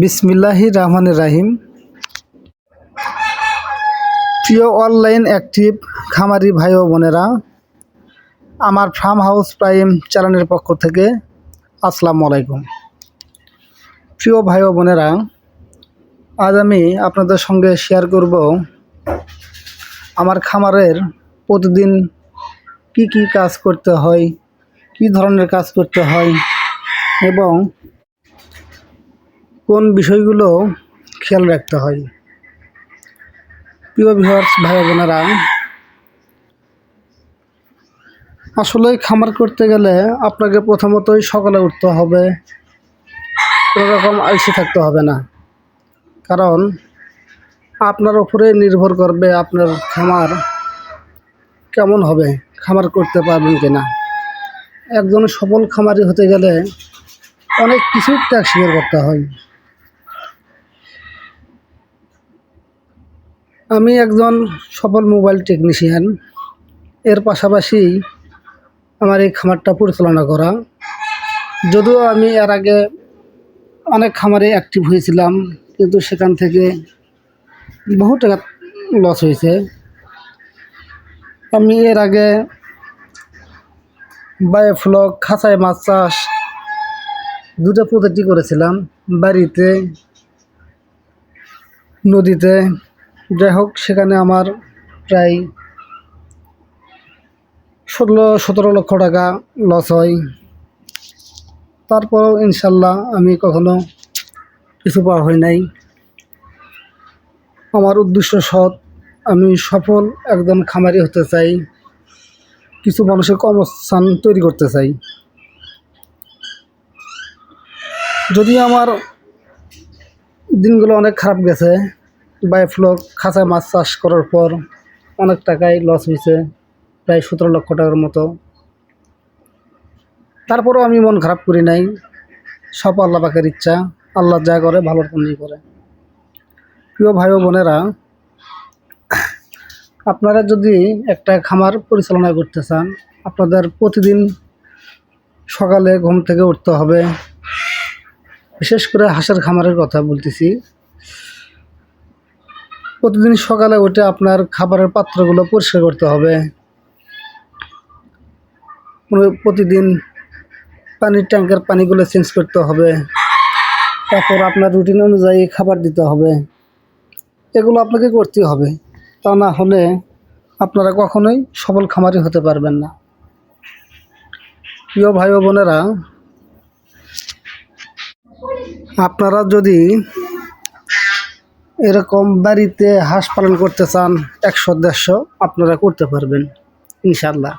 বিসমিল্লাহি রহমানির রাহিম। প্রিয় অনলাইন অ্যাক্টিভ খামারি ভাই ও বোনেরা, আমার ফার্ম হাউস প্রাইম চ্যানেলের পক্ষ থেকে আসসালামু আলাইকুম। প্রিয় ভাই ও বোনেরা, আজ আমি আপনাদের সঙ্গে শেয়ার করব আমার খামারের প্রতিদিন কি কি কাজ করতে হয়, কি ধরনের কাজ করতে হয় এবং কোন বিষয়গুলো খেয়াল রাখতে হয়? প্রিয় ভিউয়ার্স ভাই বোনেরা, আসলে খামার করতে গেলে আপনাকে প্রথমতই সকালে উঠতে হবে। কোনো রকম আলসি থাকতে হবে না। কারণ আপনার উপরে নির্ভর করবে আপনার খামার কেমন হবে, খামার করতে পারবেন কিনা। একজন সফল খামারি হতে গেলে অনেক কিছু ত্যাগ স্বীকার করতে হয়। আমি একজন সফল মোবাইল টেকনিশিয়ান। এর পাশাপাশি আমার এই খামারটা পরিচালনা করা। যদিও আমি এর আগে অনেক খামারে অ্যাক্টিভ হয়েছিলাম, কিন্তু সেখান থেকে বহু টাকা লস হয়েছে। আমি এর আগে বায়োফ্লক খাঁচায় মাছ চাষ দুটো পদ্ধতি করেছিলাম, বাড়িতে, নদীতে। যাই হোক সেখানে আমার প্রায় ষোলো, সতেরো লক্ষ টাকা লস হয়। তারপরেও ইনশাল্লাহ আমি কখনো কিছু পাওয়া হয় নাই। আমার উদ্দেশ্য সৎ, আমি সফল একজন খামারি হতে চাই। কিছু মানুষের কর্মস্থান তৈরি করতে চাই। যদি আমার দিনগুলো অনেক খারাপ গেছে বায়োফ্লক খাঁচা মাছ চাষ করার পর অনেক টাকাই লস হয়েছে, প্রায় সতেরো লক্ষ টাকার মতো। তারপরেও আমি মন খারাপ করি নাই। সব আল্লাহ পাকের ইচ্ছা, আল্লাহ যা করে ভালোর জন্যই করে। প্রিয় ভাই বোনেরা, আপনারা যদি একটা খামার পরিচালনা করতে চান, আপনাদের প্রতিদিন সকালে ঘুম থেকে উঠতে হবে। বিশেষ করে হাঁসের খামারের কথা বলতেছি। প্রতিদিন সকালে উঠে আপনার খাবারের পাত্রগুলো পরিষ্কার করতে হবে। প্রতিদিন পানির ট্যাঙ্কের পানিগুলো চেঞ্জ করতে হবে। তারপর আপনার রুটিন অনুযায়ী খাবার দিতে হবে। এগুলো আপনাকে করতে হবে। তা না হলে আপনারা কখনোই সফল খামারি হতে পারবেন না। প্রিয় ভাই বোনেরা, আপনারা যদি এরকম বাড়িতে হাঁস পালন করতে চান একশো, দেড়শো, আপনারা করতে পারবেন ইনশাল্লাহ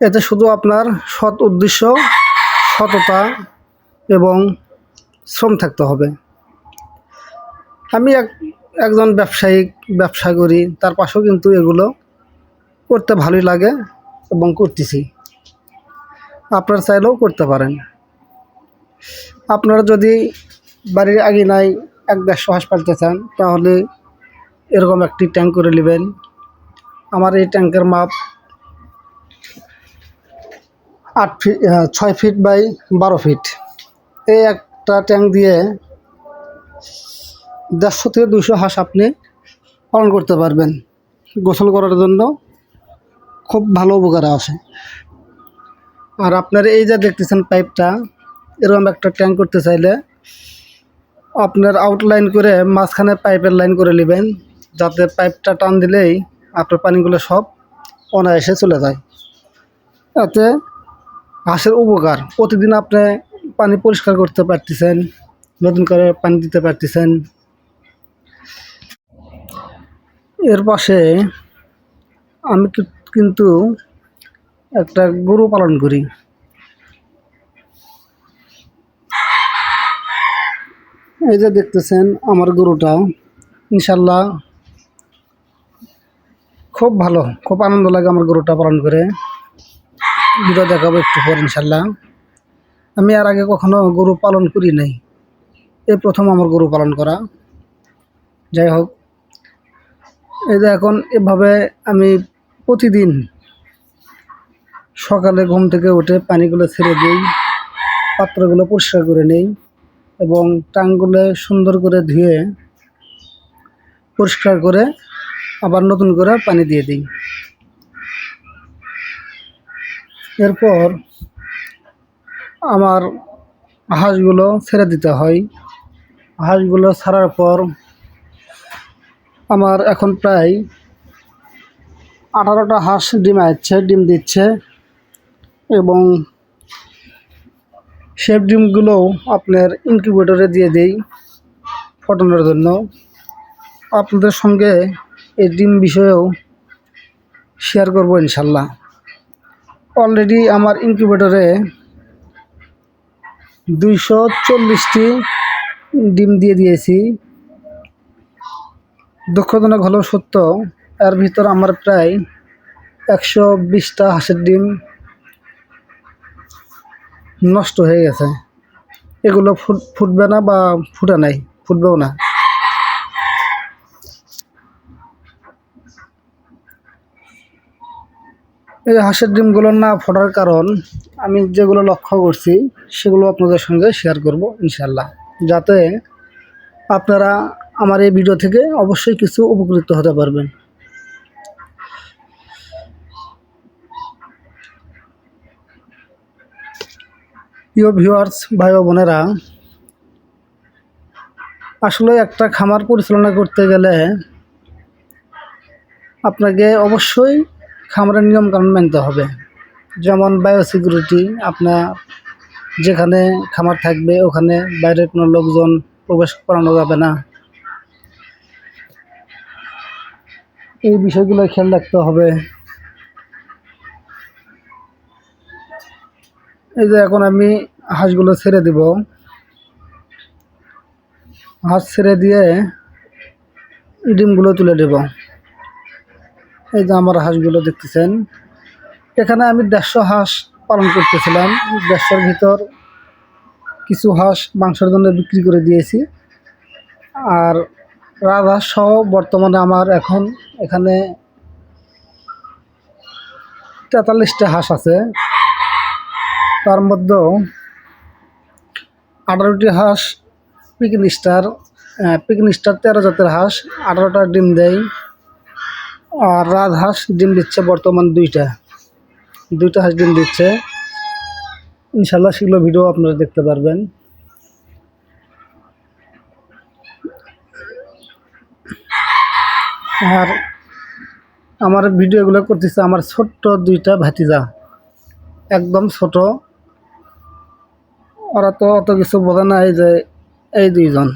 এতে শুধু আপনার সৎ উদ্দেশ্য, সততা এবং শ্রম থাকতে হবে। আমি এক, একজন ব্যবসায়িক, ব্যবসা করি, তার পাশেও কিন্তু এগুলো করতে ভালোই লাগে এবং করতেছি। আপনারা চাইলেও করতে পারেন। আপনারা যদি বাড়ির আগে নাই, এক দেড়শো হাঁস পালতে চান তাহলে এরকম একটি ট্যাঙ্ক করে নেবেন। আমার এই ট্যাঙ্কের মাপ আট ফিট ছয় ফিট বাই বারো ফিট এই একটা ট্যাঙ্ক দিয়ে দেড়শো থেকে দুশো হাঁস আপনি পালন করতে পারবেন। গোসল করার জন্য খুব ভালো উপকার আসে। আর আপনার এই যে দেখতেছেন পাইপটা এরকম একটা ট্যাঙ্ক করতে চাইলে আপনার আউটলাইন করে মাঝখানে পাইপের লাইন করে নেবেন, যাতে পাইপটা টান দিলেই আপনার পানিগুলো সব অনায়াসে চলে যায়। এতে হাঁসের উপকার। প্রতিদিন আপনি পানি পরিষ্কার করতে পারতেছেন, নতুন করে পানি দিতে পারতেছেন। এর পাশে আমি কিন্তু একটা গরু পালন করি। এই যে দেখতেছেন আমার গরুটা, ইনশাল্লাহ খুব ভালো, খুব আনন্দ লাগে আমার গরুটা পালন করে। দুটো দেখাবো একটু পর ইনশাল্লাহ। আমি আর আগে কখনো গরু পালন করি নাই। এই প্রথম আমার গরু পালন করা। যাই হোক, এই যে এখন এভাবে আমি প্রতিদিন সকালে ঘুম থেকে উঠে পানিগুলো ছেড়ে দিই, পাত্রগুলো পরিষ্কার করে নেই। এবং টাঙ্গুলে সুন্দর করে ধুয়ে পরিষ্কার করে আবার নতুন করে পানি দিয়ে দিই। এরপর আমার হাঁসগুলো ছেড়ে দিতে হয়। হাঁসগুলো ছাড়ার পর আমার এখন প্রায় আঠারোটা হাঁস ডিম আসছে ডিম দিচ্ছে এবং সে ডিমগুলোও আপনার ইনকিউবেটরে দিয়ে দেই ফটানোর জন্য। আপনাদের সঙ্গে এই ডিম বিষয়েও শেয়ার করব ইনশাল্লাহ অলরেডি আমার ইনকিউবেটরে দুইশো চল্লিশটি ডিম দিয়ে দিয়েছি। দুঃখজনক হলেও সত্য, এর ভিতর আমার প্রায় একশো বিশটা হাঁসের ডিম নষ্ট হয়ে গেছে। এগুলো ফুট, ফুটবে না বা ফুটে নাই, ফুটবেও না। এই হাঁসের ডিমগুলো না ফোটার কারণ, আমি যেগুলো লক্ষ্য করছি, সেগুলো আপনাদের সঙ্গে শেয়ার করব ইনশাল্লাহ যাতে আপনারা আমার এই ভিডিও থেকে অবশ্যই কিছু উপকৃত হতে পারবেন। প্রিয় ভিউয়ার্স, ভাই বোনেরা, আসলে একটা খামার পরিচালনা করতে গেলে আপনাকে অবশ্যই খামারের নিয়মকানুন মানতে হবে। যেমন বায়োসিকিউরিটি, আপনার যেখানে খামার থাকবে, ওখানে বাইরের কোনো লোকজন প্রবেশ করানো যাবে না। এই বিষয়গুলো খেয়াল রাখতে হবে। এই যে এখন আমি হাঁসগুলো ছেড়ে দিব। হাঁস ছেড়ে দিয়ে ডিমগুলো তুলে দেব। এই যে আমার হাঁসগুলো দেখতেছেন। এখানে আমি দেড়শো হাঁস পালন করতেছিলাম। দেড়শোর ভিতর কিছু হাঁস মাংসের জন্য বিক্রি করে দিয়েছি। আর রাজহাঁস সহ বর্তমানে আমার এখন এখানে তেতাল্লিশটা হাঁস আছে। তার মধ্যেও আঠারোটি হাঁস পিকিন স্টার পিকিন স্টার তেরো জাতের হাঁস, আঠারোটা ডিম দেয়। আর রাজহাঁস ডিম দিচ্ছে বর্তমান দুইটা। দুইটা হাঁস ডিম দিচ্ছে। ইনশাল্লাহ সেগুলো ভিডিও আপনারা দেখতে পারবেন। আর আমার ভিডিওগুলো করতেছে আমার ছোট্ট দুইটা ভাতিজা। একদম ছোট। ওরা তো অত কিছু বোঝে না, এই যে এই দুইজন।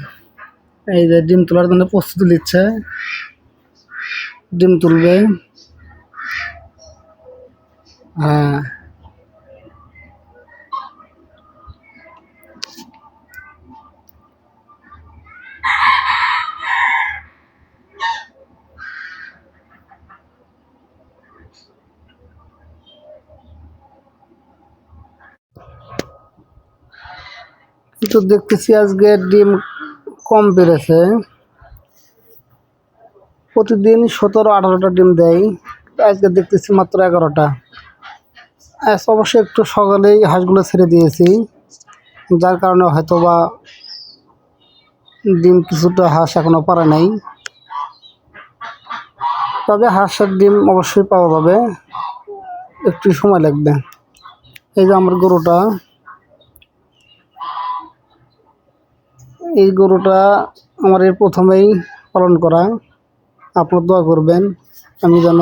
এই যে ডিম তোলার জন্য প্রস্তুতি নিচ্ছে। ডিম তুলবে। হ্যাঁ। তো দেখতেছি আজকে ডিম কম বেড়েছে প্রতিদিন সতেরো, আঠারোটা ডিম দেয়। আজকে দেখতেছি মাত্র এগারোটা। আজ অবশ্য একটু সকালেই হাঁসগুলো ছেড়ে দিয়েছি। যার কারণে হয়তো বা ডিম কিছুটা হাঁস এখনও পারে নাই। তবে হাঁসের ডিম অবশ্যই পাওয়া যাবে। একটু সময় লাগবে। এই যে আমার গরুটা। এই গরুটা আমার এর প্রথমেই পালন করা। আপনার দোয়া করবেন, আমি যেন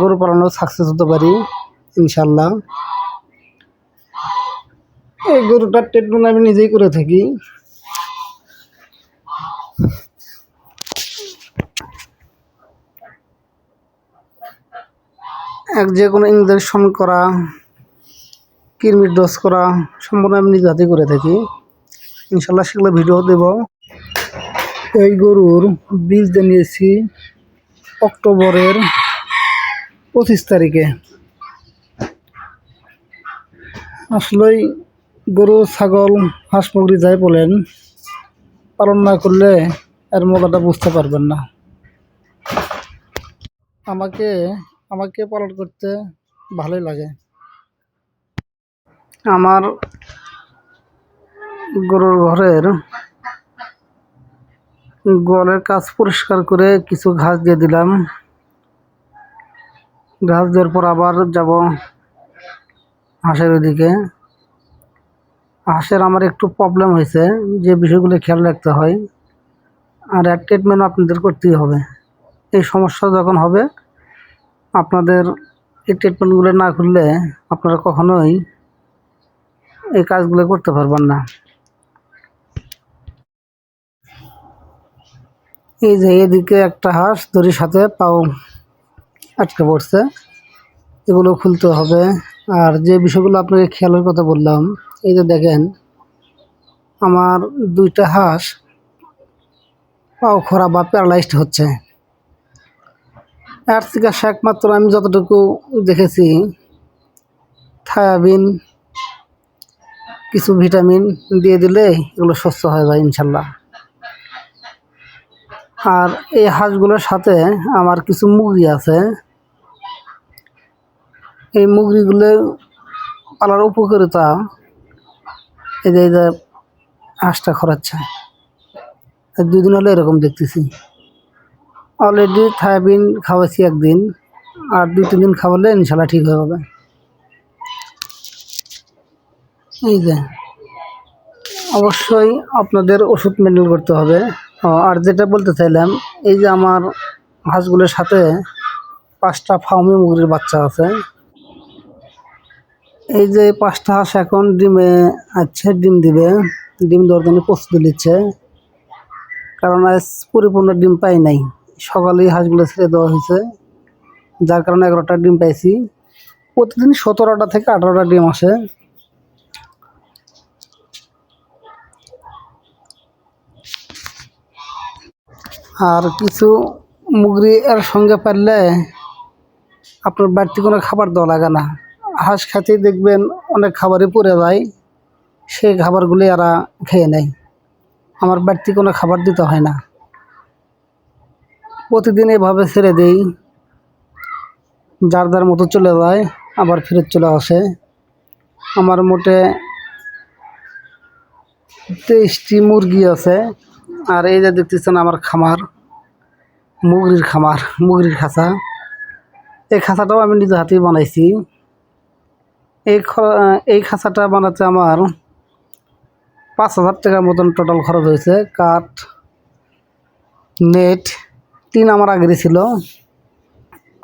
গরু পালনে সাকসেস হতে পারি ইনশাল্লাহ এই গরুটার ট্রিটমেন্ট আমি নিজেই করে থাকি। এক যে কোনো ইঞ্জেকশন করা, কৃমির ডোজ করা, সম্পূর্ণ আমি নিজে হাতে করে থাকি। ইনশাল্লাহ সেগুলো ভিডিও দেব। এই গরুর বীজ জানিয়েছি অক্টোবরের পঁচিশ তারিখে। আসলেই গরু, ছাগল, হাঁস, মুরগি যাই বলেন, পালন না করলে এর মজাটা বুঝতে পারবেন না। আমাকে আমাকে পালন করতে ভালোই লাগে। আমার গরুর ঘরের গোয়ালের কাজ পরিষ্কার করে কিছু ঘাস দিয়ে দিলাম। ঘাস দেওয়ার পর আবার যাব হাঁসের ওদিকে। হাঁসের আমার একটু প্রবলেম হয়েছে, যে বিষয়গুলো খেয়াল রাখতে হয়। আর এক ট্রিটমেন্ট আপনাদের করতেই হবে। এই সমস্যা যখন হবে, আপনাদের এই ট্রিটমেন্টগুলো না করলে আপনারা কখনোই এই কাজগুলো করতে পারবেন না। এই যে এদিকে একটা হাঁস, দড়ির সাথে পাও আটকে পড়ছে। এগুলো খুলতে হবে। আর যে বিষয়গুলো আপনাকে খেয়ালের কথা বললাম, এই যে দেখেন, আমার দুইটা হাঁস পাও খরা বা প্যারালাইজড হচ্ছে। এর চিকিৎসা একমাত্র আমি যতটুকু দেখেছি, থায়াবিন, কিছু ভিটামিন দিয়ে দিলে এগুলো সুস্থ হয়ে যায় ইনশাল্লাহ। আর এই হাঁসগুলোর সাথে আমার কিছু মুরগি আছে। এই মুরগিগুলো পালার উপকারিতা যে হাঁসটা খরাচ্ছে দুদিন হলে এরকম দেখতেছি। অলরেডি থায়াবিন খাওয়াইছি একদিন, আর দু তিন দিন খাওয়ালে ইনশাল্লাহ ঠিক হয়ে যাবে। এই যে, অবশ্যই আপনাদের ওষুধ মেনটেন করতে হবে। আর যেটা বলতে চাইলাম, এই যে আমার হাঁসগুলোর সাথে পাঁচটা ফার্মি মুরগির বাচ্চা আছে। এই যে পাঁচটা হাঁস এখন ডিমে আছে, ডিম দিবে, ডিম দেওয়ার জন্য প্রস্তুতি নিচ্ছে। কারণ আজ পরিপূর্ণ ডিম পাই নাই। সকালেই হাঁসগুলো ছেড়ে দেওয়া হয়েছে। যার কারণে এগারোটা ডিম পাইছি। প্রতিদিন সতেরোটা থেকে আঠারোটা ডিম আসে। আর কিছু মুগরি এর সঙ্গে পারলে আপনার বাড়তি কোনো খাবার দেওয়া লাগে না। হাঁস খাতেই দেখবেন অনেক খাবারই পড়ে যায়, সেই খাবারগুলি এরা খেয়ে নেয়। আমার বাড়তি কোনো খাবার দিতে হয় না। প্রতিদিন এভাবে ছেড়ে দেই, যার যার মতো চলে যায়, আবার ফেরত চলে আসে। আমার মোটে তেইশটি মুরগি আছে। আর এই যে দেখতেছেন আমার খামার, মুগরির খামার, মুগরির খাঁচা। এই খাঁচাটাও আমি নিজের হাতেই বানাইছি। এই এই খাঁচাটা বানাতে আমার পাঁচ হাজার টাকার মতন টোটাল খরচ হয়েছে। কাঠ, নেট, টিন আমার আগেরই ছিল।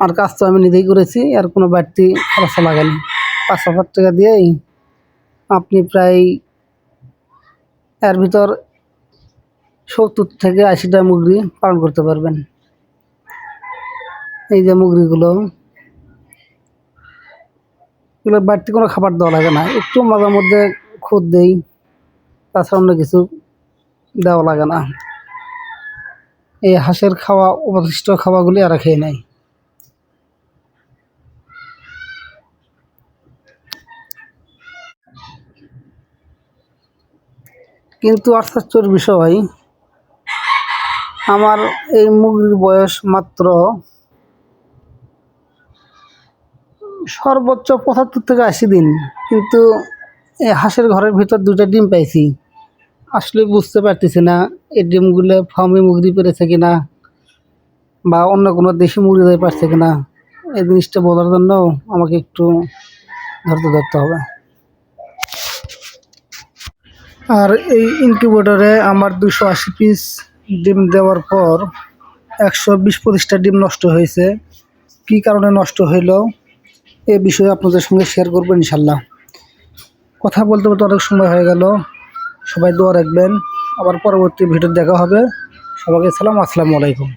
আর কাজ তো আমি নিজেই করেছি, আর কোনো বাড়তি খরচা লাগেনি পাঁচ হাজার টাকা দিয়েই আপনি প্রায় এর ভিতর সত্তর থেকে আশিটা মুরগি পালন করতে পারবেন। এই যে মুরগিগুলো, এগুলো বাড়তি কোনো খাবার দেওয়া লাগে না। একটু মাঝে মধ্যে খুদ দেই, তাছাড়া অন্য কিছু দেওয়া লাগে না। এই হাঁসের খাওয়া, অবশিষ্ট খাওয়াগুলি আর খেয়ে নেয়। কিন্তু আশ্চর্যের বিষয় আমার এই মুরগির বয়স মাত্র সর্বোচ্চ পঁচাত্তর থেকে আশি দিন। কিন্তু এই হাঁসের ঘরের ভিতর দুটো ডিম পাইছি। আসলে বুঝতে পারতেছি না, এই ডিমগুলো ফার্মে মুরগি পেরেছে কিনা বা অন্য কোনো দেশি মুরগি দিয়ে পারছে কিনা, এই জিনিসটা বলার জন্য আমাকে একটু ধরতে ধরতে হবে। আর এই ইনকিউবেটরে আমার দুশো আশি পিস ডিম দেওয়ার পর একশো বিশ পঁচিশটা ডিম নষ্ট হয়েছে। কি কারণে নষ্ট হইল? এ বিষয়ে আপনাদের সঙ্গে শেয়ার করব ইনশাল্লাহ কথা বলতে বলতে অনেক সময় হয়ে গেল। সবাই দোয়া রাখবেন। আবার পরবর্তী ভিডিও দেখা হবে। সবাইকে সালাম, আসসালামু আলাইকুম।